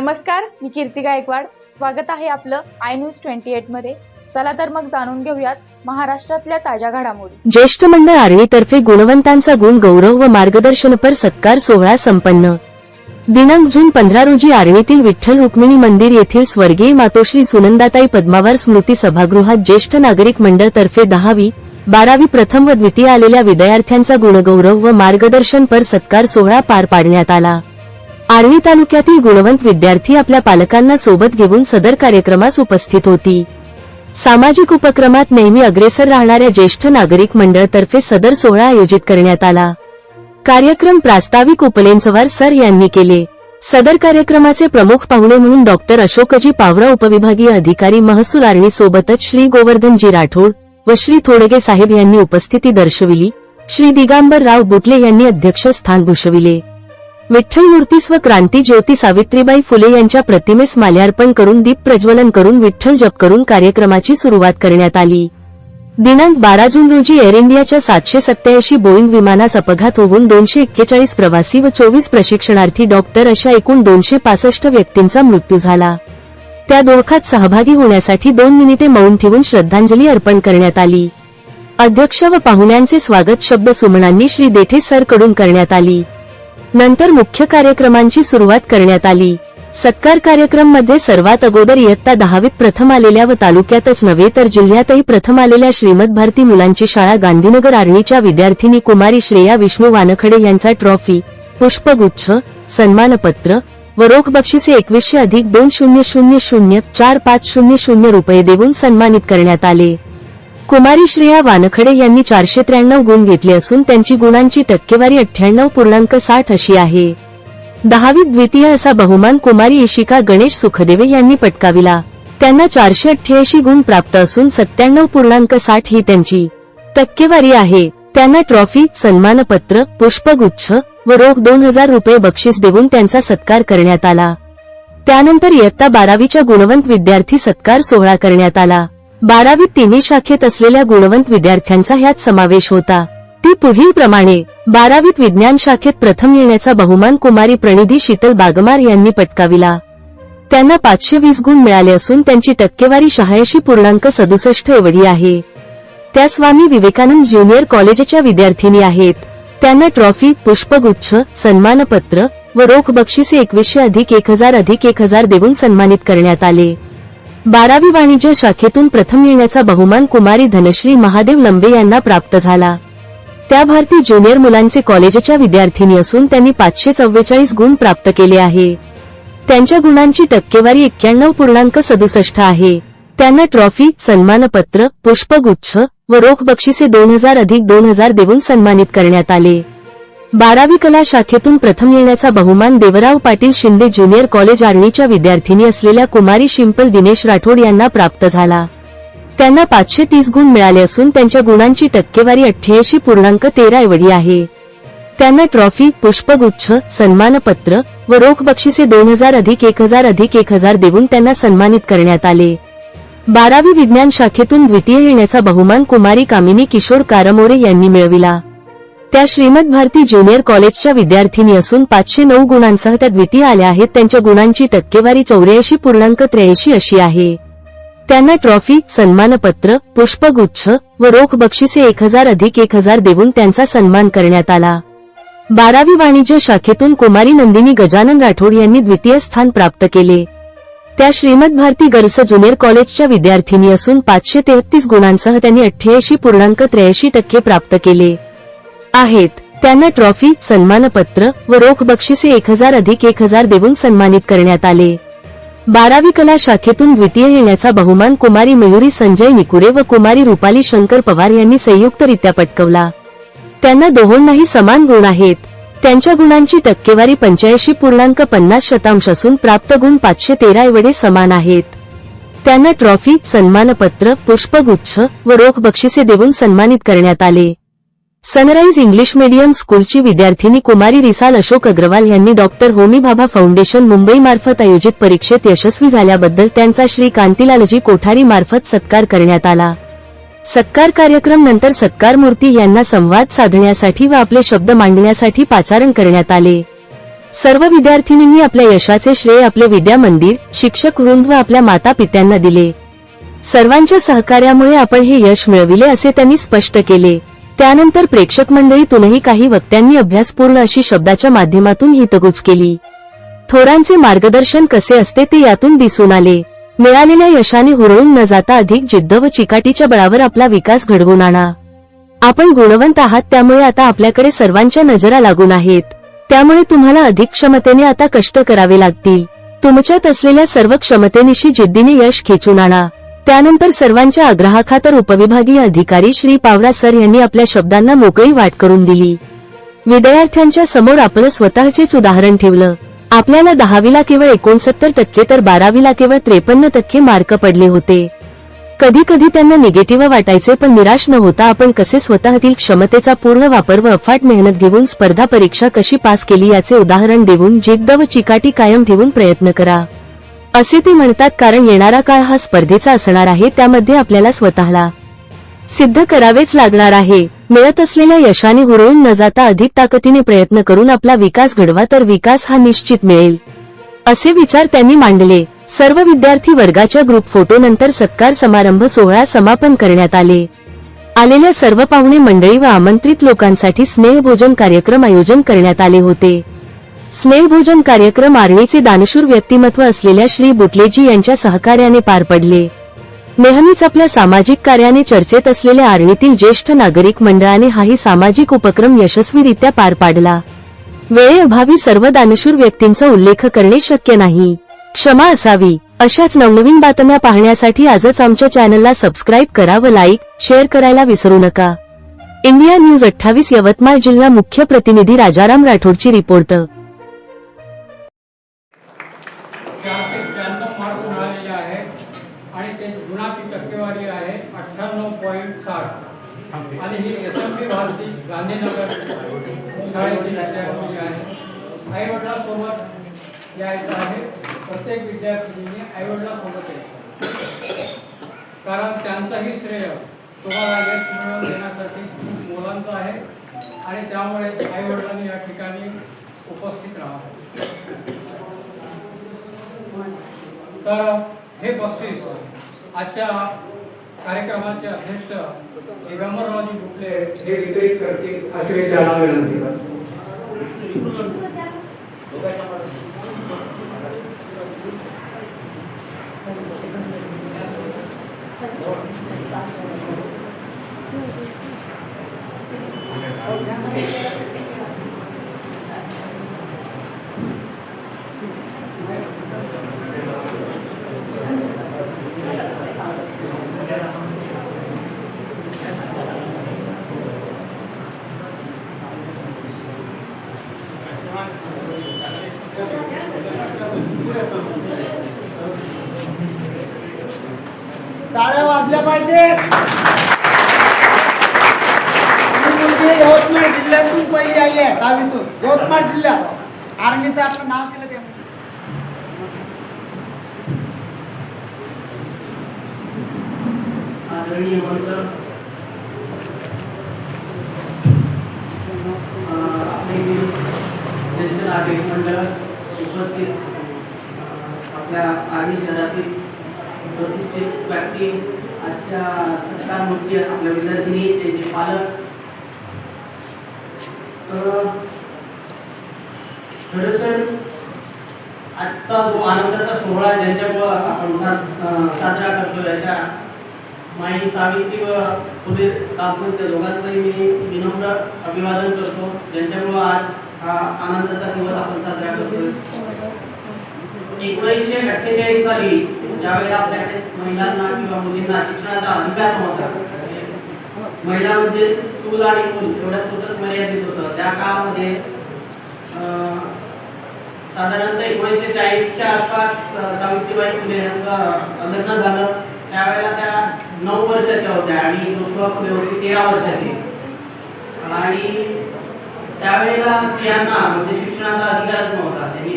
नमस्कार मी कीर्ती गायकवाड. स्वागत आहे आपलं आय न्यूज ट्वेंटी एटमध्ये. चला तर मग जाणून घेऊयात महाराष्ट्रातल्या ताज्या घडामोडी. ज्येष्ठ मंडळ आर्वीतर्फे गुणवंतांचा गुण गौरव व मार्गदर्शनपर सत्कार सोहळा संपन्न. दिनांक जून पंधरा रोजी आर्वीतील विठ्ठल रुक्मिणी मंदिर येथील स्वर्गीय मातोश्री सुनंदाताई पद्मावार स्मृती सभागृहात ज्येष्ठ नागरिक मंडळ तर्फे दहावी बारावी प्रथम व द्वितीय आलेल्या विद्यार्थ्यांचा गुणगौरव व मार्गदर्शनपर सत्कार सोहळा पार पाडण्यात आला. आर्णी तालुक्यातील गुणवंत विद्यार्थी आपल्या पालकांना सोबत घेऊन सदर कार्यक्रमास उपस्थित होती. सामाजिक उपक्रमात नेहमी अग्रेसर राहणाऱ्या ज्येष्ठ नागरिक मंडळतर्फे सदर सोहळा आयोजित करण्यात आला. कार्यक्रम प्रास्ताविक उपलेंचवार सर यांनी केले. सदर कार्यक्रमाचे प्रमुख पाहुणे म्हणून डॉक्टर अशोकजी पावरा उपविभागीय अधिकारी महसूल आर्णी सोबतच श्री गोवर्धनजी राठोड व श्री थोडगे साहेब यांनी उपस्थिती दर्शविली. श्री दिगांबरराव बुटले यांनी अध्यक्षस्थान भूषविले. विठ्ठल मूर्तीस व क्रांती ज्योती सावित्रीबाई फुले यांच्या प्रतिमेस माल्यार्पण करून दीप प्रज्वलन करून विठ्ठल जप करून कार्यक्रमाची सुरुवात करण्यात आली. दिनांक बारा जून रोजी एअर इंडियाच्या सातशे सत्याऐंशी बोईंग विमानास अपघात होऊन दोनशे एक्केचाळीस प्रवासी व चोवीस प्रशिक्षणार्थी डॉक्टर अशा एकूण दोनशे पासष्ट व्यक्तींचा मृत्यू झाला. त्या दोखात सहभागी होण्यासाठी दोन मिनिटे मौन ठेवून श्रद्धांजली अर्पण करण्यात आली. अध्यक्ष व पाहुण्यांचे स्वागत शब्द सुमनांनी श्री देठे सरकडून करण्यात आली. नंतर मुख्य कार्यक्रमांची सुरुवात करण्यात आली. सत्कार कार्यक्रममध्ये सर्वात अगोदर इयत्ता दहावीत प्रथम आलेल्या व तालुक्यातच नव्हे तर जिल्ह्यातही प्रथम आलेल्या श्रीमद भारती मुलांची शाळा गांधीनगर आर्णीच्या विद्यार्थिनी कुमारी श्रेया विष्णू वानखडे यांचा ट्रॉफी पुष्पगुच्छ सन्मानपत्र व रोख बक्षिसे एकवीसशे अधिक दोन शून्य शून्य शून्य चार पाच शून्य शून्य रुपये देऊन सन्मानित करण्यात आले. कुमारी श्रेया वानखडे यांनी चारशे त्र्याण्णव गुण घेतले असून त्यांची गुणांची टक्केवारी अठ्ठ्याण्णव पूर्णांक साठ अशी आहे. दहावी द्वितीय असा बहुमान कुमारी इशिका गणेश सुखदेवे यांनी पटकाविला. त्यांना चारशे अठ्ठ्याऐंशी गुण प्राप्त असून सत्त्याण्णव पूर्णांक साठ ही त्यांची टक्केवारी आहे. त्यांना ट्रॉफी सन्मानपत्र पुष्पगुच्छ व रोख दोन हजार रुपये बक्षीस देऊन त्यांचा सत्कार करण्यात आला. त्यानंतर इयत्ता बारावीच्या गुणवंत विद्यार्थी सत्कार सोहळा करण्यात आला. बारावीत तिन्ही शाखेत असलेल्या गुणवंत विद्यार्थ्यांचा ह्यात समावेश होता. ती पुढील प्रमाणे बारावीत विज्ञान शाखेत प्रथम येण्याचा बहुमान कुमारी प्रणिधी शीतल बागमार यांनी पटकाविला. त्यांना पाचशे वीस गुण मिळाले असून त्यांची टक्केवारी शहाऐंशी पूर्णांक सदुसष्ट एवढी आहे. त्या स्वामी विवेकानंद ज्युनियर कॉलेजच्या विद्यार्थिनी आहेत. त्यांना ट्रॉफी पुष्पगुच्छ सन्मानपत्र व रोख बक्षिसे एकवीसशे अधिक एक हजार अधिक एक हजार देऊन सन्मानित करण्यात आले. बारावी वाणिज्य शाखेतून प्रथम येण्याचा बहुमान कुमारी धनश्री महादेव लंबे यांना प्राप्त झाला. त्या भारती ज्युनियर मुलांचे कॉलेजच्या विद्यार्थिनी असून त्यांनी पाचशे चव्वेचाळीस गुण प्राप्त केले आहे. त्यांच्या गुणांची टक्केवारी एक्क्याण्णव पूर्णांक सदुसष्ट आहे. त्यांना ट्रॉफी सन्मानपत्र पुष्पगुच्छ व रोख बक्षिसे दोन हजार अधिक दोन हजार देऊन सन्मानित करण्यात आले. बारावी कला शाखेतून प्रथम येण्याचा बहुमान देवराव पाटील शिंदे ज्युनियर कॉलेज आर्णीच्या विद्यार्थिनी असलेल्या कुमारी शिंपल दिनेश राठोड यांना प्राप्त झाला. त्यांना पाचशे तीस गुण मिळाले असून त्यांच्या गुणांची टक्केवारी अठ्ठ्याऐंशी पूर्णांक तेरा एवढी आहे. त्यांना ट्रॉफी पुष्पगुच्छ सन्मानपत्र व रोख बक्षिसे दोन हजार अधिक एक हजार अधिक एक हजार देऊन त्यांना सन्मानित करण्यात आले. बारावी विज्ञान शाखेतून द्वितीय येण्याचा बहुमान कुमारी कामिनी किशोर कारमोरे यांनी मिळविला. त्या श्रीमद भारती ज्युनियर कॉलेजच्या विद्यार्थिनी असून पाचशे नऊ गुणांसह त्या द्वितीय आल्या आहेत. त्यांच्या गुणांची टक्केवारी चौऱ्याऐंशी पूर्णांक त्र्याऐंशी अशी आहे. त्यांना ट्रॉफी सन्मानपत्र पुष्पगुच्छ व रोख बक्षिसे एक हजार अधिक एक हजार देऊन त्यांचा सन्मान करण्यात आला. बारावी वाणिज्य शाखेतून कुमारी नंदिनी गजानन राठोड यांनी द्वितीय स्थान प्राप्त केले. त्या श्रीमद भारती गर्ल्स ज्युनियर कॉलेजच्या विद्यार्थिनी असून पाचशे तेहतीस गुणांसह त्यांनी अठ्ठ्याऐंशी पूर्णांक त्र्याऐंशी टक्के प्राप्त केले. आहेत. त्यांना ट्रॉफी सन्मानपत्र व रोख बक्षिसे एक हजार अधिक एक हजार देऊन सन्मानित करण्यात आले. बारावी कला शाखेतून द्वितीय येण्याचा बहुमान कुमारी मयुरी संजय निकुरे व कुमारी रुपाली शंकर पवार यांनी संयुक्तरित्या पटकवला. त्यांना दोहोंनाही समान गुण आहेत. त्यांच्या गुणांची टक्केवारी पंच्याऐंशी पूर्णांक पन्नास शतांश असून प्राप्त गुण पाचशे तेरा एवढे समान आहेत. त्यांना ट्रॉफी सन्मानपत्र पुष्पगुच्छ व रोख बक्षिसे देऊन सन्मानित करण्यात आले. सनराईज इंग्लिश मीडियम स्कूलची विद्यार्थिनी कुमारी रिसाल अशोक अग्रवाल यांनी डॉक्टर होमीभाभा फाउंडेशन मुंबईमार्फत आयोजित परीक्षेत यशस्वी झाल्याबद्दल त्यांचा श्री. कांतीलालजी कोठारी मार्फत सत्कार करण्यात आला. सत्कार कार्यक्रम नंतर सत्कार मूर्ती यांना संवाद साधण्यासाठी व आपले शब्द मांडण्यासाठी पाचारण करण्यात आले. सर्व विद्यार्थिनींनी आपल्या यशाचे श्रेय आपले विद्या मंदिर शिक्षक वृंद व आपल्या माता पित्यांना दिले. सर्वांच्या सहकार्यामुळे आपण हे यश मिळविले असे त्यांनी स्पष्ट केले. त्यानंतर प्रेक्षक मंडळीतूनही काही वक्त्यांनी अभ्यासपूर्ण अशी शब्दाच्या माध्यमातून हितगुज केली. थोरांचे मार्गदर्शन कसे असते ते यातून दिसून आले. मिळालेल्या यशाने हुरळून न जाता अधिक जिद्द व चिकाटीच्या बळावर आपला विकास घडवून आणा. आपण गुणवंत आहात त्यामुळे आता आपल्याकडे सर्वांच्या नजरा लागून आहेत. त्यामुळे तुम्हाला अधिक क्षमतेने आता कष्ट करावे लागतील. तुमच्यात असलेल्या सर्व क्षमतेनिशी जिद्दीने यश खेचून आणा. त्यानंतर सर्वांच्या आग्रहाखातर उपविभागीय अधिकारी श्री पावरा सर यांनी आपल्या शब्दांना मोकळी वाट करून दिली. विद्यार्थ्यांच्या समोर आपलं स्वतःचेच उदाहरण ठेवलं. आपल्याला दहावीला केवळ एकोणसत्तर टक्के तर बारावीला केवळ त्रेपन्न टक्के मार्क पडले होते. कधी कधी त्यांना निगेटिव्ह वाटायचे पण निराश न होता आपण कसे स्वतःतील क्षमतेचा पूर्ण वापर व अफाट मेहनत घेऊन स्पर्धा परीक्षा कशी पास केली याचे उदाहरण देऊन जिद्द व चिकाटी कायम ठेवून प्रयत्न करा. असे ते म्हणतात कारण येणारा काळ हा स्पर्धेचा असणार आहे त्यामध्ये आपल्याला स्वतःला सिद्ध करावेच लागणार आहे. मिळत असलेल्या यशाने हुरळून न जाता अधिक ताकदीने प्रयत्न करून आपला विकास घडवा तर विकास हा निश्चित मिळेल. असे विचार त्यांनी मांडले. सर्व विद्यार्थी वर्गाच्या ग्रुप फोटोनंतर सत्कार समारंभ सोहळा समापन करण्यात आले. आलेल्या सर्व पाहुणे मंडळी व आमंत्रित लोकांसाठी स्नेहभोजन कार्यक्रम आयोजन करण्यात आले होते. स्नेहभोजन कार्यक्रम आर्णीचे दानशूर व्यक्तिमत्व असलेल्या श्री बुटलेजी यांच्या सहकार्याने पार पडले. नेहमीच आपल्या सामाजिक कार्याने चर्चेत असलेल्या आर्णीतील ज्येष्ठ नागरिक मंडळाने हाही सामाजिक उपक्रम यशस्वीरित्या पार पाडला. वेळेअभावी सर्व दानशूर व्यक्तींचा उल्लेख करणे शक्य नाही. क्षमा असावी. अशाच नवनवीन बातम्या पाहण्यासाठी आजच आमच्या चॅनलला सबस्क्राईब करा व लाईक शेअर करायला विसरू नका. इंडिया न्यूज अठ्ठावीस यवतमाळ जिल्हा मुख्य प्रतिनिधी राजाराम राठोडची रिपोर्ट चारशे त्र्याण्णव मार्क्स मिळालेले आहेत आणि ते गुणाची टक्केवारी आहे अठ्ठ्याण्णव पॉईंट साठ आणि ही S M P Bharati Gandhinagar शाळेतील विद्यार्थी आहे आईवडिलांसोबत यायचं आहे प्रत्येक विद्यार्थिनीने आईवडिलांसोबत यायचं. कारण त्यांचंही श्रेय तुम्हाला यश मिळवून देण्यासाठी मुलांचं आहे आणि त्यामुळे आईवडिलांनी या ठिकाणी उपस्थित राहावं. तर हे बक्षीस आजच्या कार्यक्रमाचे अध्यक्ष दिगंबररावजी कुठले हे वितरित करतील अशी त्यांना विनंती करतो. Thank you. पाहिजेत पाहिजे. यवतमाळ जिल्ह्यातून पहिली आली आहे दहावीतून यवतमाळ जिल्ह्यात. आर्मीचं आपलं नाव केलं ते. आदरणीय ज्येष्ठ नागरिक मंडळ उपस्थित आपल्या आर्मी शहरातील प्रतिष्ठित व्यक्ती आजच्या सत्कार मूर्ती आपल्या विद्यार्थिनी त्यांचे पालक. खरं तर आजचा जो आनंदाचा सोहळा ज्यांच्यामुळं आपण साथ साजरा करतोय अशा माई सावित्री व फुले कापूर त्या दोघांचंही मी विनम्र अभिवादन करतो. ज्यांच्यामुळं आज हा आनंदाचा दिवस आपण साजरा करतोय. एकोणीसशे अठ्ठेचाळीस साली ज्यावेळेला आपल्याकडे महिलांना किंवा मुलींना शिक्षणाचा अधिकार नव्हता. महिला म्हणजे चूल आणि मूल एवढ्या पुरतच मर्यादित होतं. त्या काळामध्ये साधारणतः एकोणीसशे चाळीसच्या आसपास सावित्रीबाई फुले यांचं लग्न झालं. त्यावेळेला त्या नऊ वर्षाच्या होत्या आणि ज्योतिबा फुले होती तेरा वर्षाची. आणि त्यावेळेला स्त्रियांना म्हणजे शिक्षणाचा अधिकारच नव्हता. त्यांनी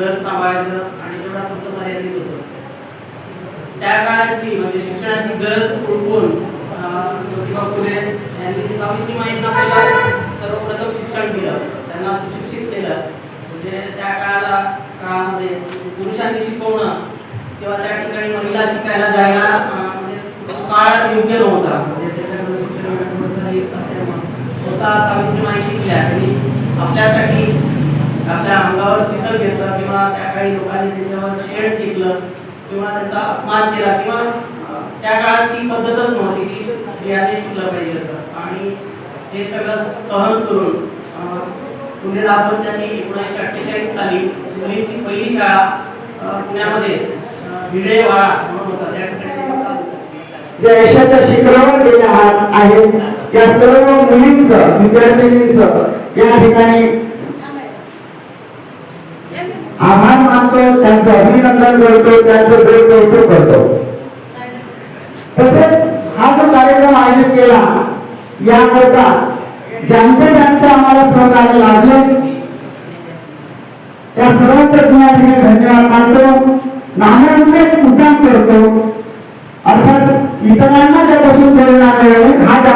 घर सांभाळायचं आणि तेवढा फक्त मर्यादित होतं. त्या काळातली म्हणजे शिक्षणाची गरज ओळखून ज्योतिबा फुले यांनी सावित्रीबाईंना पहिला सर्वप्रथम शिक्षण दिलं त्यांना सुशिक्षित केलं. म्हणजे पुरुषांनी शिकवणं किंवा त्या ठिकाणी महिला शिकायला जायला म्हणजे काळ योग्य नव्हता. म्हणजे त्याच्याकडे शिक्षण स्वतः सावित्रीमाई शिकल्या आणि आपल्यासाठी आपल्या अंगावर चित्र घेतलं किंवा त्या काही लोकांनी त्यांच्यावर शेड टिकलं किंवा त्यांचा अपमान केला किंवा त्या काळात ती पद्धतच नव्हती की स्त्रियांनी शिकलं पाहिजे असं. आणि हे सगळं सहन करून पुणे पुढे त्यांनी एकोणीसशे अठ्ठेचाळीस साली मुलींची पहिली शाळा पुण्यामध्ये अं, भिडेवाडा म्हणून होता. त्या ठिकाणी त्यांनी ज्या यशाच्या शिखरावर गेल्या आहेत या सर्व मुलींचं विद्यार्थिनींचं या ठिकाणी आभार मानतो त्यांचं अभिनंदन करतो त्यांचं वेळ कौतुक करतो. तसेच हा जो कार्यक्रम आयोजित केला याकरता ज्यांच्या ज्यांच्या आम्हाला सहकार्य लाभले त्या सर्वांचे मी या ठिकाणी धन्यवाद मानतो. नाण्यामध्ये एक मुद्दाम करतो? अर्थात इतरांना त्यापासून प्रेरणा मिळवणे हा त्या